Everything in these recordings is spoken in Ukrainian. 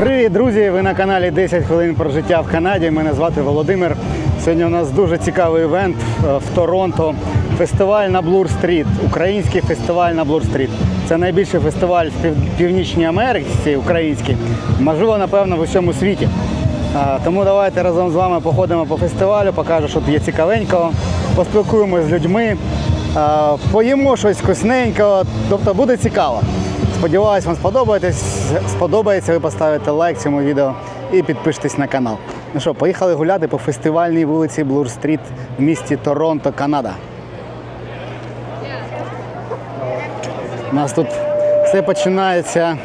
Привіт, друзі! Ви на каналі 10 хвилин про життя в Канаді. Мене звати Володимир. Сьогодні у нас дуже цікавий івент е, в Торонто. Фестиваль на Блур Стріт. Український фестиваль на Блур Стріт. Це найбільший фестиваль в Північній Америці, український, можливо, напевно, в усьому світі. Тому давайте разом з вами походимо по фестивалю, покажу, що тут є цікавенького, поспілкуємося з людьми, а, поїмо щось вкусненького, тобто буде цікаво. Сподіваюсь, вам сподобається. Ви поставите лайк цьому відео і підпишитесь на канал. Ну що, поїхали гуляти по фестивальній вулиці Блур Стріт в місті Торонто, Канада. У нас тут все починається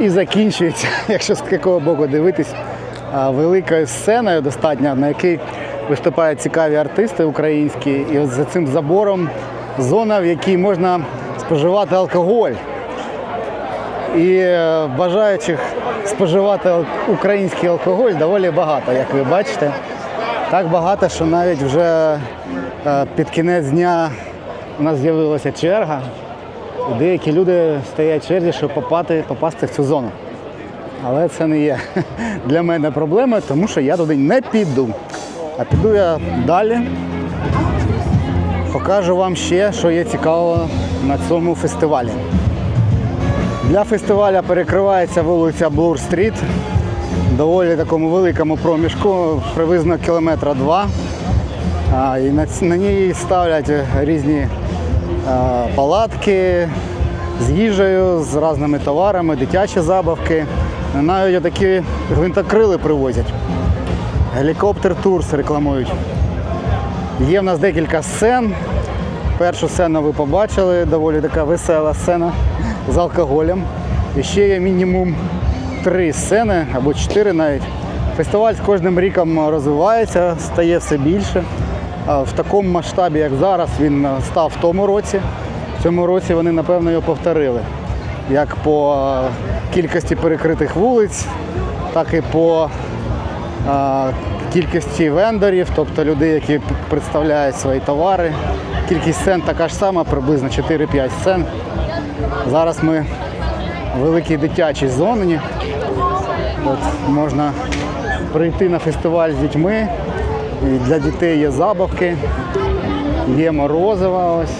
і закінчується, якщо з якого боку дивитись, великою сценою достатньо, на якій виступають цікаві артисти українські. І от за цим забором зона, в якій можна споживати алкоголь. І е, бажаючих споживати український алкоголь доволі багато, як ви бачите. Так багато, що навіть вже е, під кінець дня у нас з'явилася черга. Деякі люди стоять в черзі, щоб попати, попасти в цю зону. Але це не є для мене проблемою, тому що я туди не піду. А піду я далі. Покажу вам ще, що є цікавого на цьому фестивалі. Для фестиваля перекривається вулиця Блур Стріт, доволі такому великому проміжку, приблизно кілометра два. А, і на, на ній ставлять різні а, палатки з їжею, з різними товарами, дитячі забавки. Навіть такі гвинтокрили привозять. Гелікоптер Турс рекламують. Є в нас декілька сцен. Першу сцену ви побачили, доволі така весела сцена з алкоголем. І ще є мінімум три сцени або чотири навіть. Фестиваль з кожним ріком розвивається, стає все більше. В такому масштабі, як зараз, він став в тому році. В цьому році вони, напевно, його повторили. Як по е, кількості перекритих вулиць, так і по кількості вендорів, тобто людей, які представляють свої товари. Кількість сцен така ж сама, приблизно 4-5 сцен. Зараз ми в великій дитячій зоні. От, можна прийти на фестиваль з дітьми. І для дітей є забавки, є морозиво ось.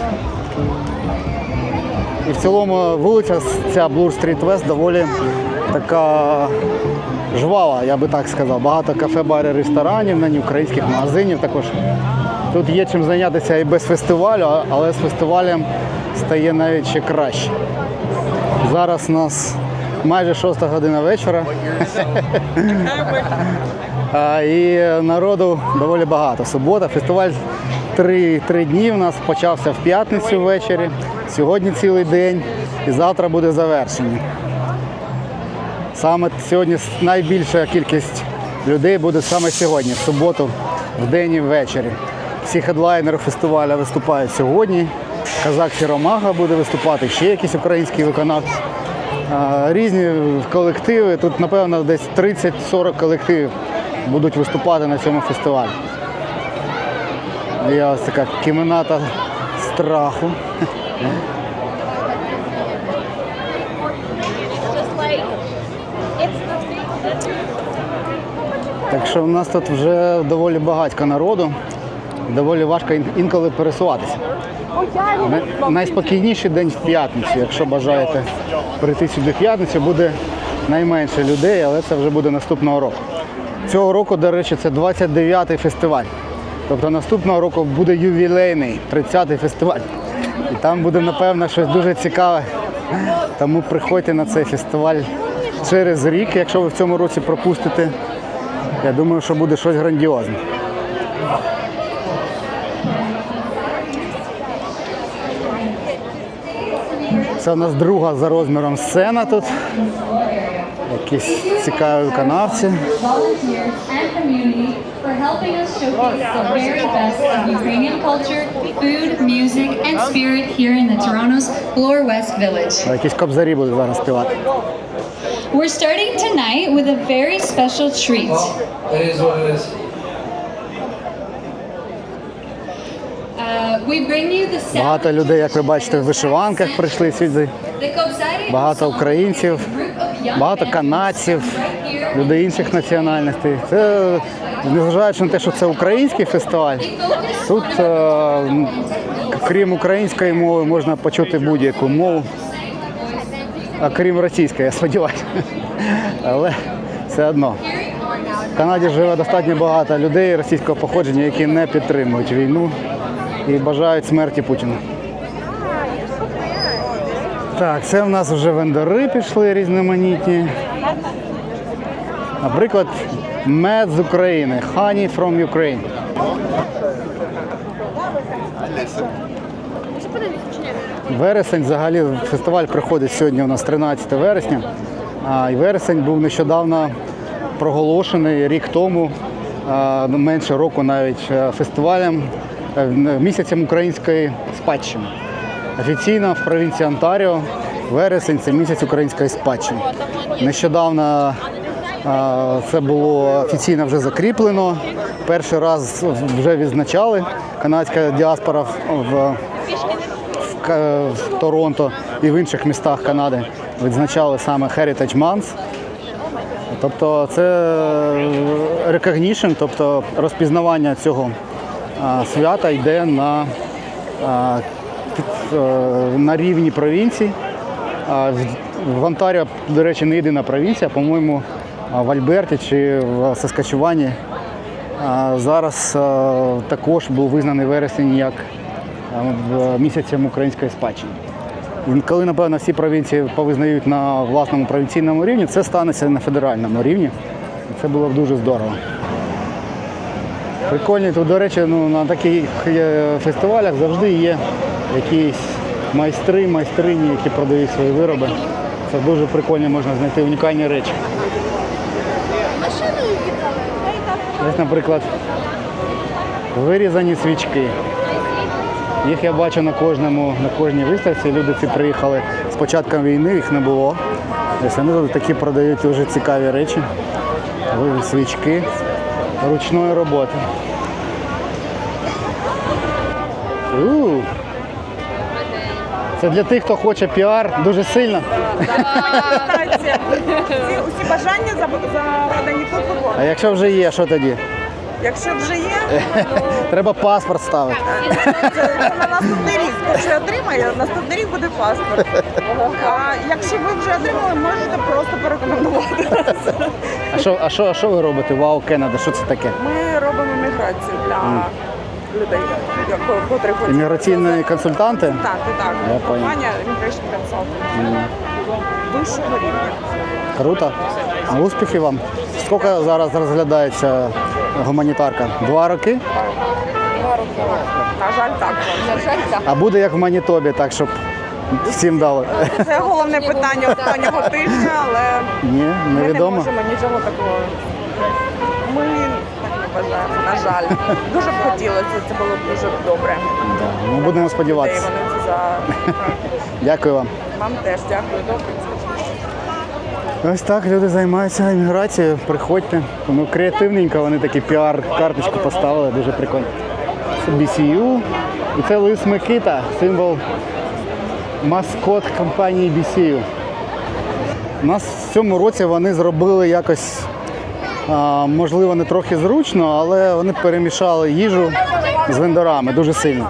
І в цілому вулиця ця Блур Стріт Вест доволі така жвава, я би так сказав. Багато кафе, барів, ресторанів, на ній, українських магазинів також. Тут є чим зайнятися і без фестивалю, але з фестивалем стає навіть ще краще. Зараз у нас майже 6 година вечора. І народу доволі багато. Субота, фестиваль три, дні у нас почався в п'ятницю ввечері, сьогодні цілий день і завтра буде завершення. Саме сьогодні найбільша кількість людей буде саме сьогодні, в суботу, в день і ввечері. Всі хедлайнери фестивалю виступають сьогодні. Казак Сіромага буде виступати, ще якісь українські виконавці. Різні колективи. Тут, напевно, десь 30-40 колективів будуть виступати на цьому фестивалі. Є ось така кімната страху. Так що в нас тут вже доволі багатько народу, доволі важко інколи пересуватися. Най- Найспокійніший день в п'ятницю. Якщо бажаєте прийти сюди в п'ятницю, буде найменше людей, але це вже буде наступного року. Цього року, до речі, це 29-й фестиваль. Тобто наступного року буде ювілейний 30-й фестиваль. І там буде, напевно, щось дуже цікаве. Тому приходьте на цей фестиваль через рік, якщо ви в цьому році пропустите. Я думаю, що буде щось грандіозне. Це у нас друга за розміром сцена тут. Якісь цікаві виконавці. Якісь кобзарі будуть зараз співати. We're starting tonight with a very special treat. Багато людей, як ви бачите, в вишиванках прийшли сюди. Багато українців. багато канадців, людей інших національностей. Це незважаючи на те, що це український фестиваль, тут е, крім української мови можна почути будь-яку мову. А крім російської, я сподіваюся. Але все одно. В Канаді живе достатньо багато людей російського походження, які не підтримують війну і бажають смерті Путіна. Так, це в нас вже вендори пішли різноманітні. Наприклад, мед з України. Honey from Ukraine. Вересень взагалі фестиваль приходить сьогодні у нас 13 вересня. А і вересень був нещодавно проголошений рік тому, менше року навіть е, фестивалем місяцем української спадщини. Офіційно в провінції Онтаріо вересень це місяць української спадщини. Нещодавно це було офіційно вже закріплено. Перший раз вже відзначали канадська діаспора в- в в, в Торонто і в інших містах Канади відзначали саме Heritage Month. Тобто це recognition, тобто розпізнавання цього свята йде на, е, на рівні провінцій. В- Онтаріо, до речі, не єдина провінція, по-моєму, в Альберті чи в Саскачувані а, зараз також був визнаний вересень як місяцем української спадщини. Коли, напевно, всі провінції повизнають на власному провінційному рівні, це станеться на федеральному рівні. Це було б дуже здорово. Прикольні тут, до речі, ну, на таких е, фестивалях завжди є якісь майстри, майстрині, які продають свої вироби. Це дуже прикольно, можна знайти унікальні речі. Ось, наприклад, вирізані свічки. Їх я бачу на кожному, на кожній виставці. Люди ці приїхали з початком війни, їх не було. Ось вони тут такі продають дуже цікаві речі. Свічки ручної роботи. У. Це для тих, хто хоче піар дуже сильно. Усі бажання за- тут. А якщо вже є, що тоді? Якщо вже є, то Треба паспорт ставити. це, на наступний рік. Хто ще отримає, наступний рік буде паспорт. А якщо ви вже отримали, можете просто порекомендувати нас. А що, а що, а що ви робите? Вау, Кеннеда, що це таке? Ми робимо міграцію для людей, як- котрі хочуть. Імміграційні консультанти? Так, так, Я понял. Компанія Immigration Consulting. Вищого рівня. Круто. Успіхів вам. Скільки зараз розглядається гуманітарка? Два роки? Два роки. На жаль, так. А буде як в Манітобі, так щоб всім дали. Це головне питання останнього тижня, але Ні, ми не невідомо. можемо нічого такого. Ми так не бажаємо, на жаль. Дуже б хотілося, це було б дуже добре. Да, ну, будемо сподіватися. вони це за Дякую вам. вам теж дякую. Добре. Ось так люди займаються імміграцією. Приходьте. Ну, креативненько, вони такі піар-карточку поставили, дуже прикольно. Це BCU. І це лис Микита, символ маскот компанії BCU. У нас в цьому році вони зробили якось, можливо, не трохи зручно, але вони перемішали їжу з вендорами дуже сильно.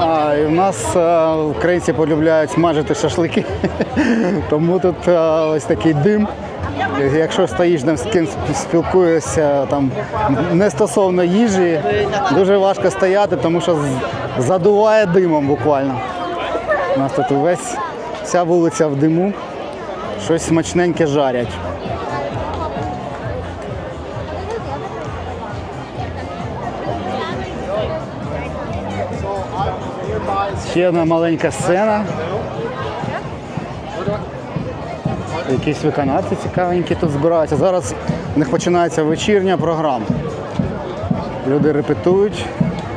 А, і в нас е, українці полюбляють смажити шашлики, тому тут е, ось такий дим. Якщо стоїш з ким спілкуєшся там не стосовно їжі, дуже важко стояти, тому що задуває димом буквально. У нас тут весь вся вулиця в диму, щось смачненьке жарять. Ще одна маленька сцена. Якісь виконавці цікавенькі тут збираються. Зараз у них починається вечірня програма. Люди репетують,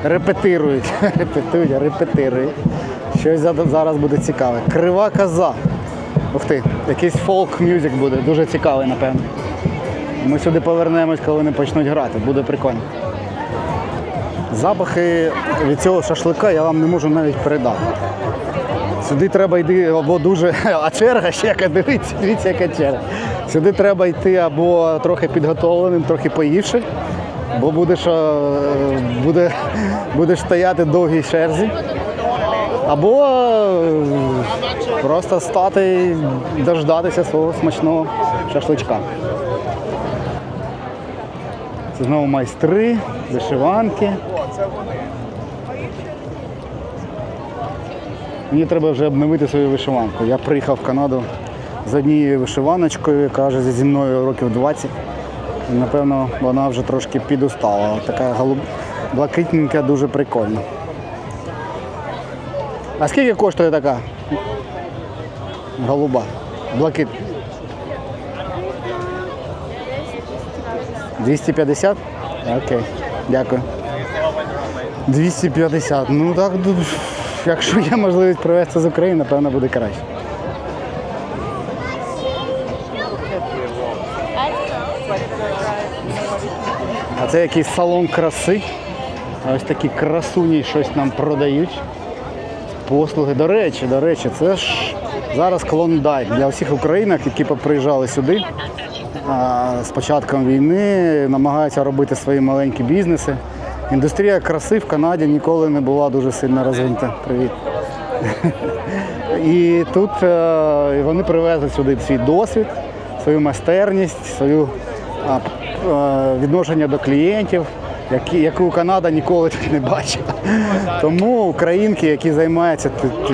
репетирують, репетують, репетирують. Щось зараз буде цікаве. Крива коза. Ух ти, якийсь фолк-мюзик буде, дуже цікавий, напевно. Ми сюди повернемось, коли вони почнуть грати, буде прикольно. Запахи від цього шашлика я вам не можу навіть передати. Сюди треба йти або дуже. А черга ще яка дивіться, дивіться, яка черга. Сюди треба йти або трохи підготовленим, трохи поївши, бо будеш, е, буде, будеш стояти довгій черзі. Або е, просто стати і дождатися свого смачного шашличка. Це знову майстри, вишиванки. Мені треба вже обновити свою вишиванку. Я приїхав в Канаду з однією вишиваночкою, яка вже зі мною років 20. І, напевно, вона вже трошки підустала. Така голуб... блакитненька, дуже прикольна. А скільки коштує така? Голуба. Блакит. 250? Окей, дякую. 250. Ну так, якщо є можливість привезти з України, напевно буде краще. А це якийсь салон краси. Ось такі красуні щось нам продають. Послуги. До речі, до речі, це ж зараз клондайк для всіх українок, які приїжджали сюди. З початком війни намагаються робити свої маленькі бізнеси. Індустрія краси в Канаді ніколи не була дуже сильно розвинута. Привіт. І тут е, вони привезли сюди свій досвід, свою майстерність, свою е, відношення до клієнтів, яку Канада ніколи не бачила. Тому українки, які займаються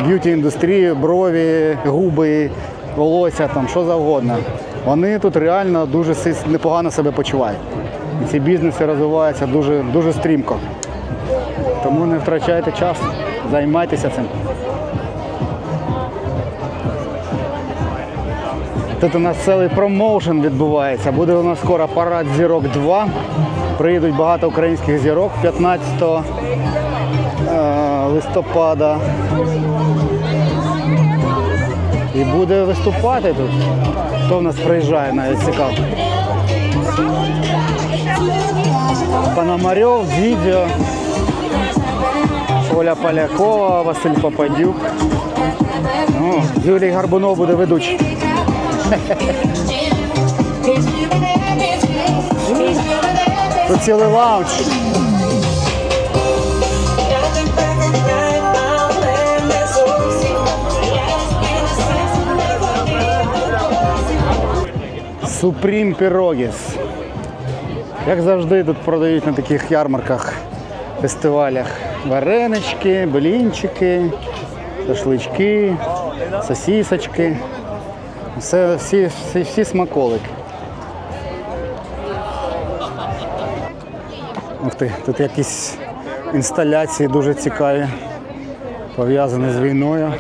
б'юті індустрією, брові, губи, волосся, там що завгодно, вони тут реально дуже непогано себе почувають. І ці бізнеси розвиваються дуже, дуже стрімко. Тому не втрачайте час, займайтеся цим. Тут у нас цілий промоушен відбувається. Буде у нас скоро парад зірок 2. Приїдуть багато українських зірок 15 е, листопада. І буде виступати тут. Хто в нас приїжджає навіть цікаво. Пономарьов, Дідьо, Оля Полякова, Василь Попадюк. Ну, Юрій Гарбунов буде ведучий. Тут цілий лаунж. Supreme Pierogis. Як завжди, тут продають на таких ярмарках, фестивалях варенички, блінчики, шашлички, сосісочки. Все, всі, всі, всі смаколики. Ух ти, тут якісь інсталяції дуже цікаві, пов'язані з війною.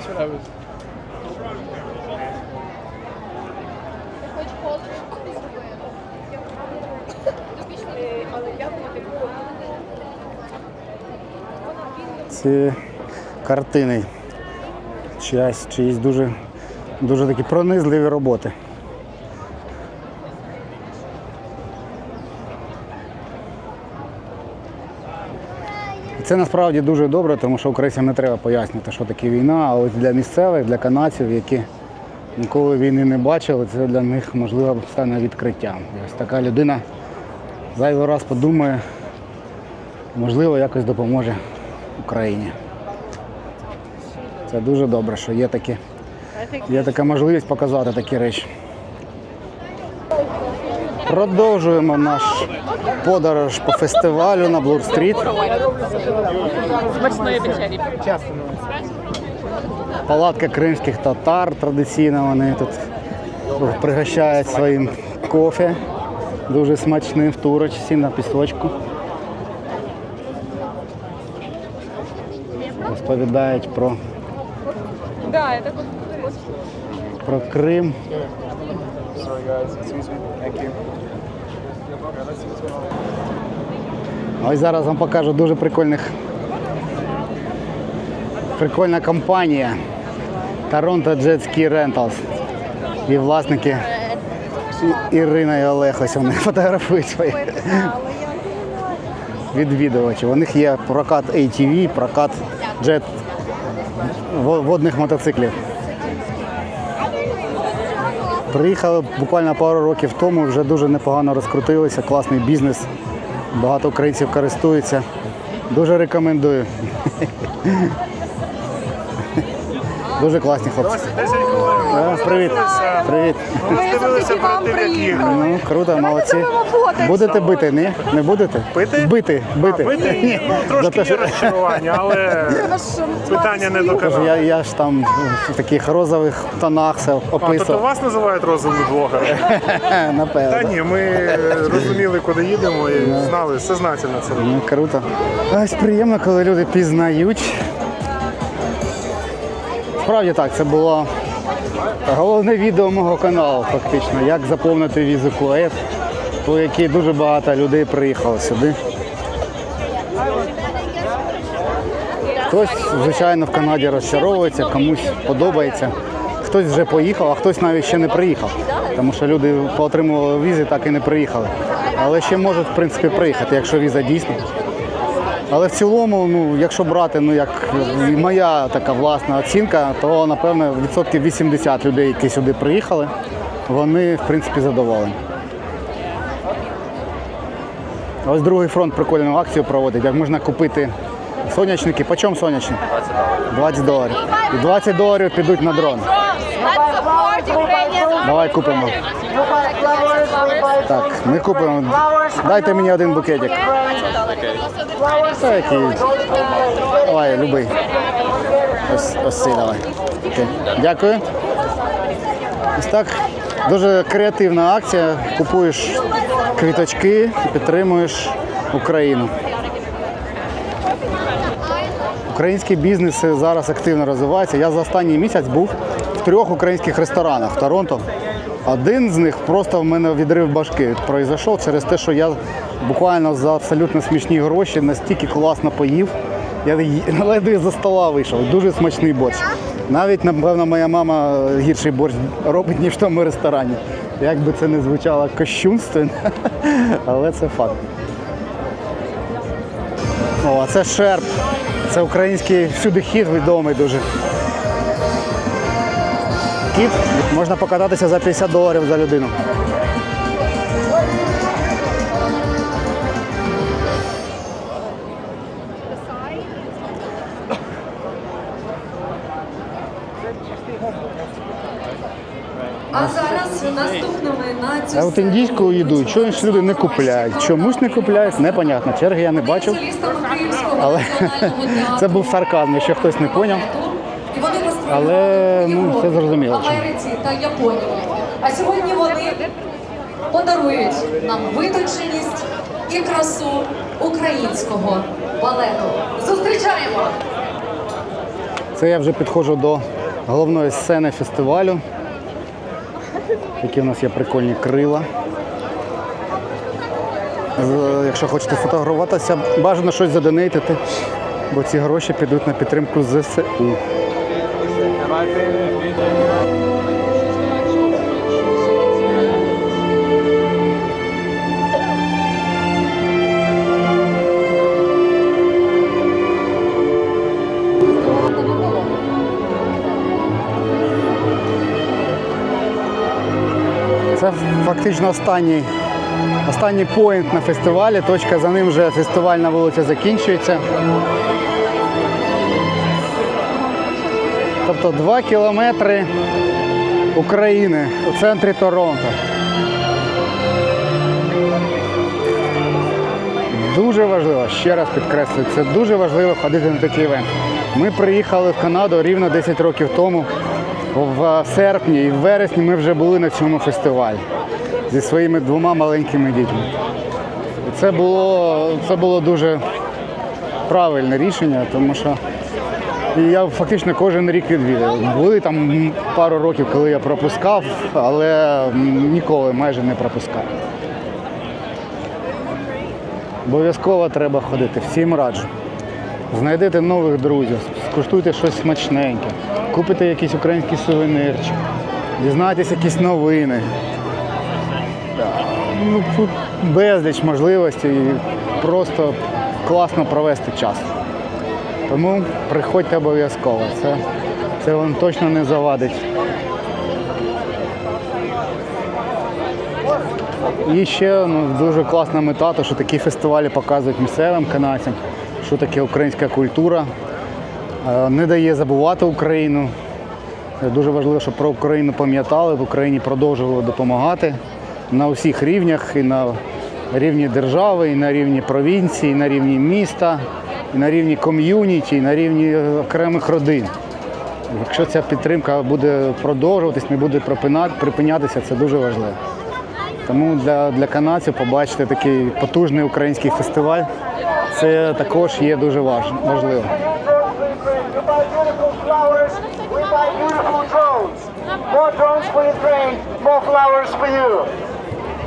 Ці картини. Чиясь, чиїсь дуже, дуже такі пронизливі роботи. Це насправді дуже добре, тому що українцям не треба пояснювати, що таке війна, а ось для місцевих, для канадців, які ніколи війни не бачили, це для них можливо стане відкриттям. Ось така людина зайвий раз подумає, можливо, якось допоможе Україні. Це дуже добре, що є, такі, є така можливість показати такі речі. Продовжуємо наш подорож по фестивалю на Блур-стріт. Палатка кримських татар традиційно вони тут пригощають своїм кофе. Дуже смачним в турочці на пісочку. Розповідають про, про Крим. Ось зараз вам покажу дуже прикольних. Прикольна компанія Toronto Jet Ski Rentals. І власники Ірина і Олег ось вони фотографують своїх відвідувачів. У них є прокат ATV, прокат Во- водних мотоциклів. Приїхали буквально пару років тому, вже дуже непогано розкрутилися, класний бізнес. Багато українців користуються. Дуже рекомендую. Дуже класні хлопці. 10 хвилин. Да, привіт. Привіт. Ми дивилися перед тим, як їхали. Ну, круто, молодці. Будете бити, ні? Не будете? Бити? Бити, бити. Бити? Ні, ну, За трошки є що- розчарування, але питання не до Кажу, каналу. я, я ж там в таких розових тонах все А, тобто описував. вас називають розовим блогером? Та Напевно. ні, ми розуміли, куди їдемо і знали, сознательно це робили. Ну, круто. Ось приємно, коли люди пізнають. Справді так, це було головне відео мого каналу, фактично, як заповнити візу Кует, по якій дуже багато людей приїхало сюди. Хтось, звичайно, в Канаді розчаровується, комусь подобається. Хтось вже поїхав, а хтось навіть ще не приїхав. Тому що люди поотримували візи, так і не приїхали. Але ще можуть, в принципі, приїхати, якщо віза дійсна. Але в цілому, ну, якщо брати, ну як моя така власна оцінка, то напевно відсотків 80 людей, які сюди приїхали, вони в принципі задоволені. Ось другий фронт прикольну акцію проводить, як можна купити сонячники. По чому сонячник? 20 доларів. І 20 доларів підуть на дрон. Давай купимо. Так, ми купимо. Дайте мені один букетик. Та який. Давай, любий. Ось, ось цей давай. Окей. Дякую. Ось так. Дуже креативна акція. Купуєш квіточки і підтримуєш Україну. Український бізнес зараз активно розвивається. Я за останній місяць був в трьох українських ресторанах в Торонто. Один з них просто в мене відрив башки пройшов через те, що я буквально за абсолютно смішні гроші настільки класно поїв. Я й- ледве за стола вийшов. Дуже смачний борщ. Навіть, напевно, моя мама гірший борщ робить, ніж в тому ресторані. Як би це не звучало кощунственно, але це факт. О, а це шерп. Це український всюди хід відомий дуже. Кіт можна покататися за 50 доларів за людину. А от індійську їду, чогось люди не купляють. Чомусь не купляють, непонятно. Черги я не бачив. Але це був сарказм, якщо хтось не поняв. Але, ну, це зрозуміло. Америці та Японії. А сьогодні вони подарують нам витонченість і красу українського балету. Зустрічаємо! Це я вже підходжу до головної сцени фестивалю. Які у нас є прикольні крила. Якщо хочете фотографуватися, бажано щось задонейтити, бо ці гроші підуть на підтримку ЗСУ. Фактично останній, останній поінт на фестивалі. Точка за ним вже фестивальна вулиця закінчується. Тобто два кілометри України у центрі Торонто. Дуже важливо, ще раз підкреслюю, це дуже важливо ходити на такий івент. Ми приїхали в Канаду рівно 10 років тому. В серпні і в вересні ми вже були на цьому фестивалі зі своїми двома маленькими дітьми. Це було, це було дуже правильне рішення, тому що я фактично кожен рік відвідав. Були там пару років, коли я пропускав, але ніколи майже не пропускав. Обов'язково треба ходити, всім раджу. Знайдете нових друзів, скуштуйте щось смачненьке, купите якийсь український сувенирчик, дізнайтесь якісь новини. Ну, тут безліч можливостей просто класно провести час. Тому приходьте обов'язково. Це, це вам точно не завадить. І ще ну, дуже класна мета, то що такі фестивалі показують місцевим канадцям, що таке українська культура, не дає забувати Україну. Е, Дуже важливо, щоб про Україну пам'ятали, в Україні продовжували допомагати на усіх рівнях, і на рівні держави, і на рівні провінції, і на рівні міста, і на рівні ком'юніті, і на рівні е, окремих родин. Якщо ця підтримка буде продовжуватись, не буде припинятися, це дуже важливо. Тому для, для канадців побачити такий потужний український фестиваль, це також є дуже важливо. We buy beautiful flowers, we buy beautiful drones. More drones for Ukraine, more flowers for you.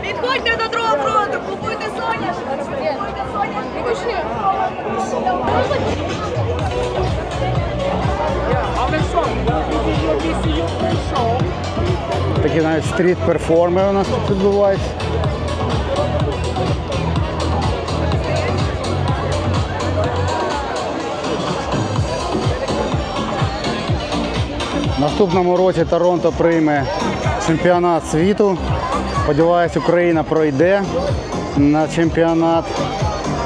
Підходьте до другого фронту, купуйте соняшник, купуйте соняшник. Такі навіть стріт-перформи у нас тут відбуваються. Наступному році Торонто прийме чемпіонат світу. Сподіваюсь, Україна пройде на чемпіонат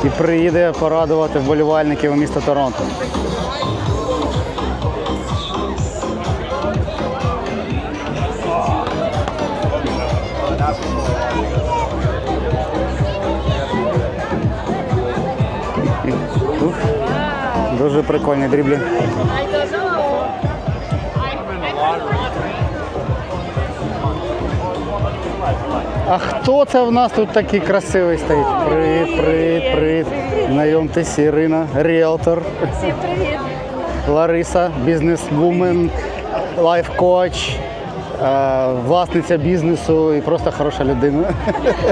і приїде порадувати вболівальників у місто Торонто. Дуже прикольні дріблі. А хто це в нас тут такий красивий стоїть? Привіт, привіт, привіт. Знайомтесь, Ірина, ріелтор. Всім привіт. Лариса, бізнесвумен, лайф-коч, е, власниця бізнесу і просто хороша людина.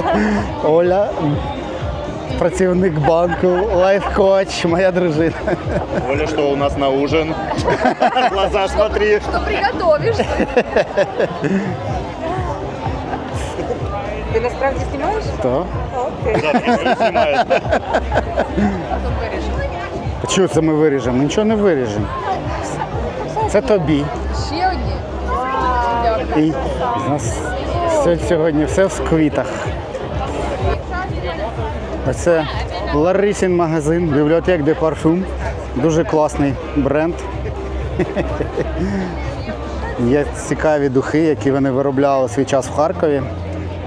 Оля, працівник банку, лайф-коч, моя дружина. Оля, що у нас на ужин? Глаза смотри. Приготовишь. Ти насправді знімаєш? То? Окей. Чого це ми виріжемо? Ми нічого не виріжемо. Це тобі. Ще одні. І у нас все- сьогодні все в квітах. Це Ларисін магазин, бібліотек де парфюм. Дуже класний бренд. Є цікаві духи, які вони виробляли свій час в Харкові,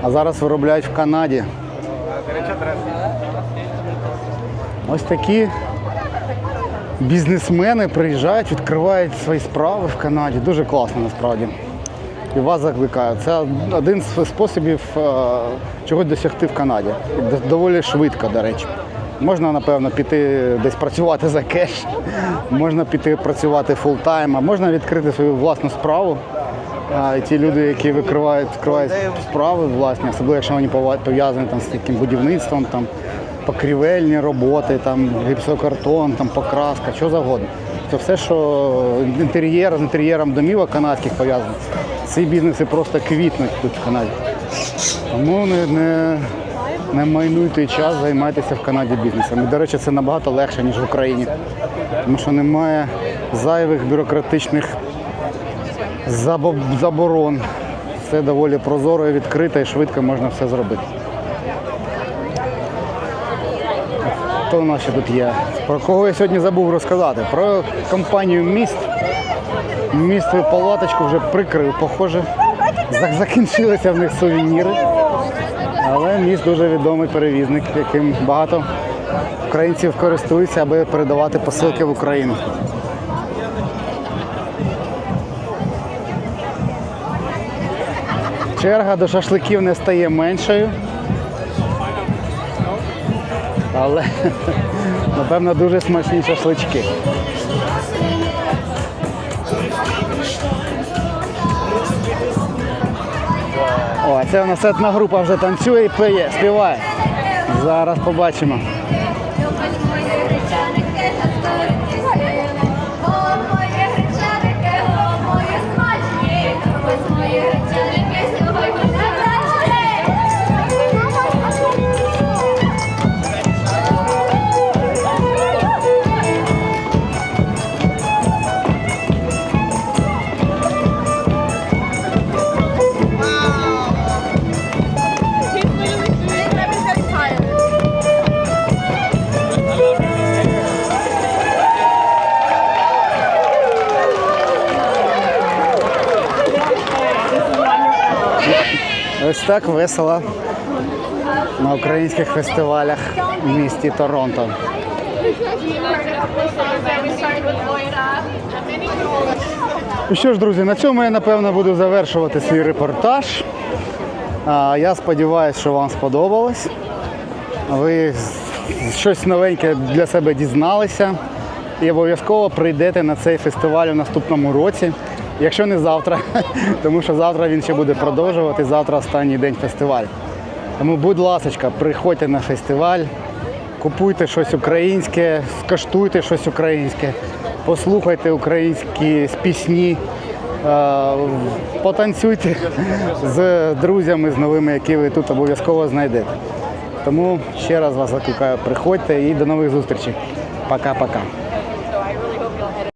а зараз виробляють в Канаді. Ось такі бізнесмени приїжджають, відкривають свої справи в Канаді. Дуже класно насправді. І вас закликаю. Це один з способів е, чогось досягти в Канаді. Доволі швидко, до речі. Можна, напевно, піти десь працювати за кеш, можна піти працювати фултайм, а можна відкрити свою власну справу. А, і ті люди, які викривають, відкривають справи власні, особливо якщо вони пов'язані там, з таким будівництвом, там, покрівельні роботи, там, гіпсокартон, там, покраска, що завгодно. Це все, що інтер'єр з інтер'єром домівок канадських пов'язано. Ці бізнеси просто квітнуть тут в Канаді. Тому не, не, не майнуйте час, займайтеся в Канаді бізнесом. І, до речі, це набагато легше, ніж в Україні. Тому що немає зайвих бюрократичних заборон. Все доволі прозоро і відкрито і швидко можна все зробити. Хто у нас ще тут є? Про кого я сьогодні забув розказати? Про компанію міст. Міст палаточку вже прикрив, похоже. Закінчилися в них сувеніри. Але міст дуже відомий перевізник, яким багато українців користуються, аби передавати посилки в Україну. Черга до шашликів не стає меншою. Але, напевно, дуже смачні шашлички. О, це у нас одна група вже танцює і пиє, співає. Зараз побачимо. Так весело на українських фестивалях в місті Торонто. Ну що ж, друзі, на цьому я напевно буду завершувати свій репортаж. Я сподіваюся, що вам сподобалось. Ви щось новеньке для себе дізналися і обов'язково прийдете на цей фестиваль у наступному році. Якщо не завтра, тому що завтра він ще буде продовжувати. Завтра останній день фестивалю. Тому, будь ласка, приходьте на фестиваль, купуйте щось українське, скаштуйте щось українське, послухайте українські пісні, е, потанцюйте з друзями, з новими, які ви тут обов'язково знайдете. Тому ще раз вас закликаю, приходьте і до нових зустрічей. Пока-пока.